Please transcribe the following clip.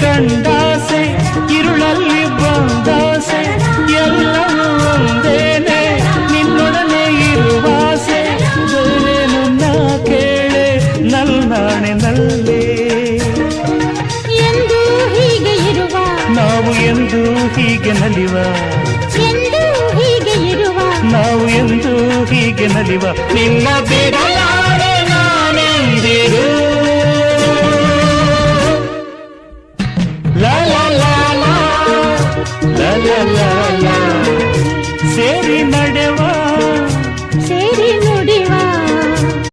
ಕಂಡಾಸೆ ಇರುಳಲ್ಲಿ ಬಂದಾಸೆ ಎಲ್ಲವೂ ಒಂದೇನೆ ನಿನ್ನೊಡನೆ ಇರುವಾಸೆ. ಬೇರೇನು ನಾ ಕೇಳೆ ನಲ್ಲಾಣೆ ನಲ್ಲೇ. ಎಂದು ಹೀಗೆ ಇರುವ ನಾವು ಎಂದು ಹೀಗೆ ನಲಿವ. ಎಂದು ಹೀಗೆ ಇರುವ ನಾವು ಎಂದು ಹೀಗೆ ನಲಿವ. ನಿನ್ನ ಬಿಡಲ 啦啦啦啦。